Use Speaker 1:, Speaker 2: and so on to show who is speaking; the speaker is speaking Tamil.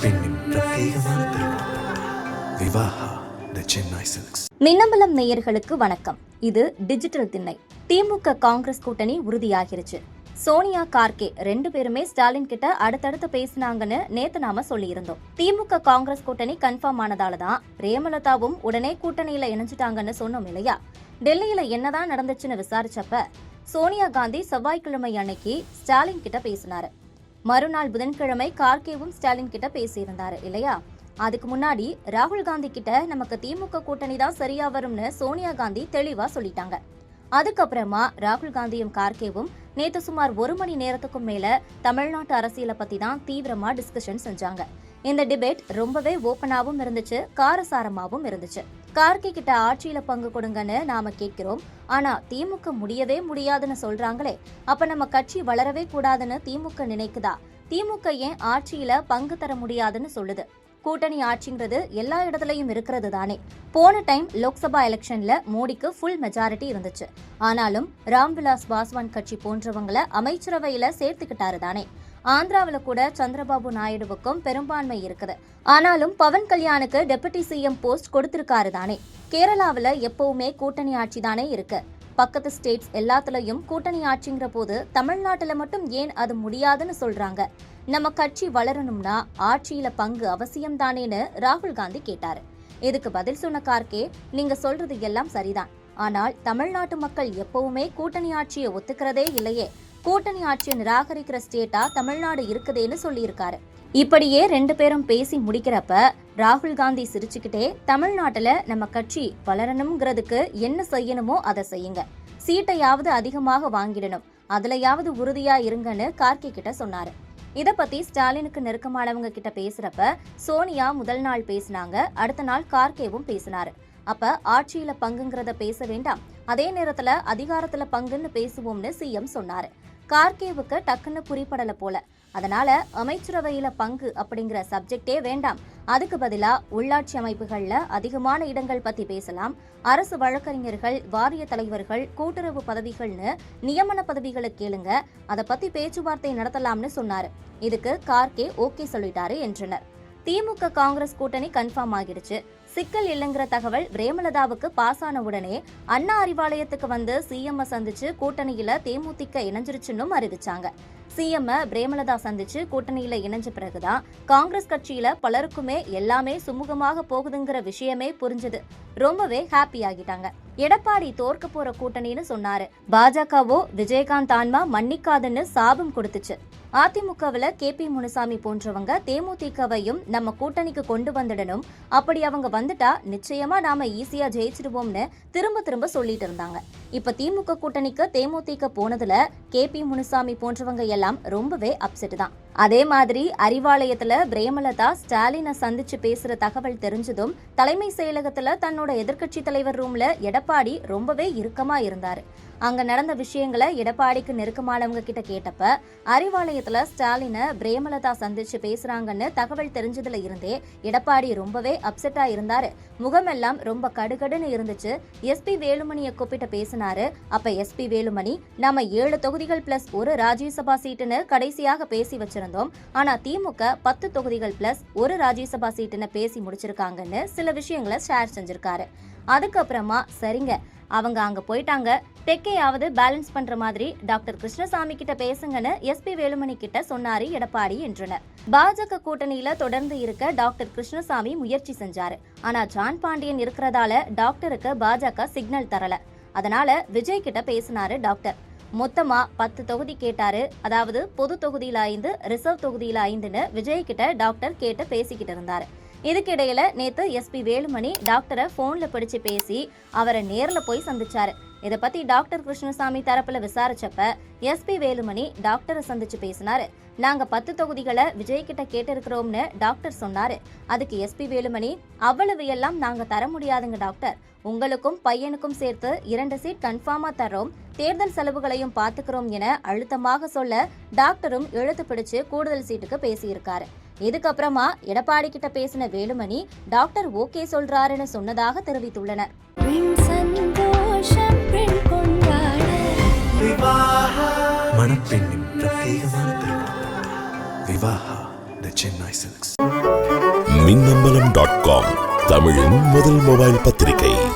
Speaker 1: பிரத்யேகமான த சென்னை சில்க்ஸ்.
Speaker 2: மின்னம்பலம் நேயர்களுக்கு வணக்கம். இது டிஜிட்டல் திண்ணை. திமுக காங்கிரஸ் கூட்டணி உறுதியாகிருச்சு. சோனியா கார்கே ரெண்டு பேருமே ஸ்டாலின் கிட்ட அடுத்தடுத்து பேசினாங்கன்னு நேத்து நாம சொல்லியிருந்தோம். திமுக காங்கிரஸ் கூட்டணி கன்ஃபார்ம் ஆனதால தான் பிரேமலதாவும் உடனே கூட்டணியில இணைஞ்சிட்டாங்கன்னு சொன்னோம் இல்லையா? டெல்லியில என்னதான் நடந்துச்சுன்னு விசாரிச்சப்ப சோனியா காந்தி செவ்வாய்க்கிழமை அன்னைக்கு ஸ்டாலின் கிட்ட பேசினாரு. மறுநாள் புதன்கிழமை கார்கேவும் ஸ்டாலின் கிட்ட பேசியிருந்தாரு இல்லையா? அதுக்கு முன்னாடி ராகுல் காந்தி கிட்ட நமக்கு திமுக கூட்டணி தான் சரியா வரும்னு சோனியா காந்தி தெளிவா சொல்லிட்டாங்க. அதுக்கப்புறமா ராகுல் காந்தியும் கார்கேவும் நேத்து சுமார் ஒரு மணி நேரத்துக்கும் மேல தமிழ்நாட்டு அரசியலை பத்தி தான் தீவிரமா டிஸ்கஷன் செஞ்சாங்க. இந்த டிபேட் ரொம்பவே ஓப்பனாகவும் இருந்துச்சு காரசாரமாவும் இருந்துச்சு. கார்கே கிட்ட ஆட்சியில பங்கு கொடுங்கன்னு நாம கேட்கிறோம். ஆனா திமுக முடியவே முடியாதுன்னு சொல்றாங்களே. அப்ப நம்ம கட்சி வளரவே கூடாதுன்னு திமுக நினைக்குதா? திமுக ஏன் ஆட்சியில பங்கு தர முடியாதுன்னு சொல்லுது. கூட்டணி ஆட்சிங்கிறது எல்லா இடத்துலயும் இருக்கிறது தானே. போன டைம் லோக்சபா எலெக்ஷன்ல மோடிக்கு ஃபுல் மெஜாரிட்டி இருந்துச்சு. ஆனாலும் ராம்விலாஸ் பாஸ்வான் கட்சி போன்றவங்கள அமைச்சரவையில சேர்த்துக்கிட்டாரு தானே. ஆந்திராவில் கூட சந்திரபாபு நாயுடுவுக்கும் பெரும்பான்மை இருக்குது. ஆனாலும் பவன் கல்யாணுக்கு டெபுட்டி சிஎம் போஸ்ட் கொடுத்திருக்காரு தானே. கேரளாவில் எப்பவுமே கூட்டணி ஆட்சி தானே இருக்கு. பக்கத்து ஸ்டேட்ஸ் எல்லாத்துலயும் கூட்டணி ஆட்சிங்கிற போது தமிழ்நாட்டுல மட்டும் ஏன் அது முடியாதுன்னு சொல்றாங்க. நம்ம கட்சி வளரணும்னா ஆட்சியில பங்கு அவசியம் தானேன்னு ராகுல் காந்தி கேட்டாரு. இதுக்கு பதில் சொன்ன கார்கே நீங்க சொல்றது எல்லாம் சரிதான். ஆனால் தமிழ்நாட்டு மக்கள் எப்பவுமே கூட்டணி ஆட்சியை ஒத்துக்கிறதே இல்லையே. கூட்டணி ஆட்சியை நிராகரிக்கிற ஸ்டேட்டா தமிழ்நாடு இருக்குதுன்னு சொல்லியிருக்காரு. இப்படியே ரெண்டு பேரும் பேசி முடிக்கிறப்ப ராகுல் காந்தி சிரிச்சுக்கிட்டே தமிழ்நாட்டுல நம்ம கட்சி வளரணுங்கிறதுக்கு என்ன செய்யணுமோ அதை செய்யுங்க. சீட்டையாவது அதிகமாக வாங்கிடணும். அதுலயாவது உறுதியா இருங்கன்னு கார்கே கிட்ட சொன்னாரு. இத பத்தி ஸ்டாலினுக்கு நெருக்கமானவங்க கிட்ட பேசுறப்ப சோனியா முதல் நாள் பேசினாங்க அடுத்த நாள் கார்கேவும் பேசினாரு. அப்ப ஆட்சியில பங்குங்கிறத பேச வேண்டாம். அதே நேரத்துல அதிகாரத்துல பங்குன்னு பேசுவோம்னு சிஎம் சொன்னாரு. கார்கேவுக்கு டக்குன்னு குறிப்படல போல. அதனால அமைச்சரவையில பங்கு அப்படிங்கிற சப்ஜெக்டே வேண்டாம். அதுக்கு பதிலா உள்ளாட்சி அமைப்புகள்ல அதிகமான இடங்கள் பத்தி பேசலாம். அரசு வழக்கறிஞர்கள் வாரிய தலைவர்கள் கூட்டுறவு பதவிகள்னு நியமன பதவிகளை கேளுங்க. அதை பத்தி பேச்சுவார்த்தை நடத்தலாம்னு சொன்னாரு. இதுக்கு கார்கே ஓகே சொல்லிட்டாரு என்றனர். திமுக காங்கிரஸ் கூட்டணி கன்ஃபார்ம் ஆகிடுச்சு. சிக்கல் இல்லைங்கிற தகவல் பிரேமலதாவுக்கு பாஸ் ஆன உடனே அண்ணா அறிவாலயத்துக்கு வந்து சிஎம் சந்திச்சு கூட்டணியில தேமுதிக இணைஞ்சிருச்சுன்னு அறிவிச்சாங்க. சிஎம் பிரேமலதா சந்திச்சு கூட்டணியில இணைஞ்ச பிறகுதான் காங்கிரஸ் கட்சியில பலருக்குமே எல்லாமே சுமூகமாக போகுதுங்கிற விஷயமே புரிஞ்சது. ரொம்பவே ஹாப்பி ஆகிட்டாங்க. எடப்பாடி தோற்க போற கூட்டணின்னு சொன்னாரு. பாஜகவோ விஜயகாந்த் ஆன்மா மன்னிக்காதுன்னு சாபம் கொடுத்துச்சு. அதிமுகவில் கே பி முனுசாமி போன்றவங்க தேமுதிகவையும் நம்ம கூட்டணிக்கு கொண்டு வந்துடணும். அப்படி அவங்க வந்துட்டா நிச்சயமா நாம ஈஸியா ஜெயிச்சிடுவோம்னு திரும்ப திரும்ப சொல்லிட்டு இருந்தாங்க. இப்ப திமுக கூட்டணிக்கு தேமுதிக போனதுல கே பி முனுசாமி போன்றவங்க எல்லாம் ரொம்பவே அப்செட் தான். அதே மாதிரி அறிவாலயத்துல பிரேமலதா ஸ்டாலினை சந்திச்சு பேசுற தகவல் தெரிஞ்சதும் தலைமை செயலகத்துல தன்னோட எதிர்க்கட்சி தலைவர் ரூம்ல எடப்பாடி ரொம்பவே இறுக்கமா இருந்தாரு. அங்க நடந்த விஷயங்களை எடப்பாடிக்கு நெருக்கமானவங்க கிட்ட கேட்டப்ப அறிவாலயத்துல ஸ்டாலினை பிரேமலதா சந்திச்சு பேசுறாங்கன்னு தகவல் தெரிஞ்சதுல இருந்தே எடப்பாடி ரொம்பவே அப்செட்டா இருந்தாரு. முகமெல்லாம் ரொம்ப கடுகடுன்னு இருந்துச்சு. எஸ்பி வேலுமணியை கூப்பிட்டு பேசினாரு. அப்ப எஸ்பி வேலுமணி நம்ம ஏழு தொகுதிகள் பிளஸ் ஒரு ராஜ்யசபா சீட்டுன்னு கடைசியாக பேசி வச்சிருந்தோம். ஆனா திமுக பத்து தொகுதிகள் பிளஸ் ஒரு ராஜ்யசபா சீட்டுன்னு பேசி முடிச்சிருக்காங்கன்னு சில விஷயங்களை ஷேர் செஞ்சிருக்காரு. அதுக்கப்புறமா சரிங்க. அவங்க அங்க போயிட்டாங்க. தெக்கையாவது பேலன்ஸ் பண்ற மாதிரி டாக்டர் கிருஷ்ணசாமி கிட்ட பேசுங்கன்னு எஸ்பி வேலுமணி கிட்ட சொன்னாரு எடப்பாடி என்றனர். பாஜக கூட்டணியில தொடர்ந்து இருக்க டாக்டர் கிருஷ்ணசாமி முயற்சி செஞ்சாரு. ஆனா ஜான் பாண்டியன் இருக்கிறதால டாக்டருக்கு பாஜக சிக்னல் தரல. அதனால விஜய் கிட்ட பேசினாரு டாக்டர் மொத்தமா பத்து தொகுதி கேட்டாரு. அதாவது பொது தொகுதியில் ஐந்து ரிசர்வ் தொகுதியில் ஐந்துன்னு விஜய் கிட்ட டாக்டர் கேட்டு பேசிக்கிட்டு இருந்தாரு. இதுக்கிடையில நேத்து எஸ்பி வேலுமணி டாக்டரை போன்ல பிடிச்சு பேசி அவரை நேர்ல போய் சந்திச்சாரு. இதை பத்தி டாக்டர் கிருஷ்ணசாமி தரப்புல விசாரிச்சப்ப எஸ்பி வேலுமணி டாக்டரை சந்திச்சு பேசினாரு. நாங்க பத்து தொகுதிகளை விஜய் கிட்ட கேட்டிருக்கிறோம்னு டாக்டர் சொன்னாரு. அதுக்கு எஸ்பி வேலுமணி அவ்வளவு எல்லாம் நாங்க தர முடியாதுங்க டாக்டர். உங்களுக்கும் பையனுக்கும் சேர்த்து இரண்டு சீட் கன்ஃபார்மா தர்றோம். தேர்தல் செலவுகளையும் பார்த்துக்கிறோம் என அழுத்தமாக சொல்ல டாக்டரும் எழுத்து பிடிச்சு கூடுதல் சீட்டுக்கு பேசியிருக்காரு. இதுக்கப்புறமா எடப்பாடி கிட்ட பேசின வேலுமணி டாக்டர் ஓகே சொல்றாருன்னு சொன்னதாக தெரிவித்துள்ளனர்.
Speaker 1: மணப்பெண்ணின் பிரத்யேகமான விவாஹா.
Speaker 3: மின்னம்பலம் டாட் காம் தமிழின் முதல் மொபைல் பத்திரிகை.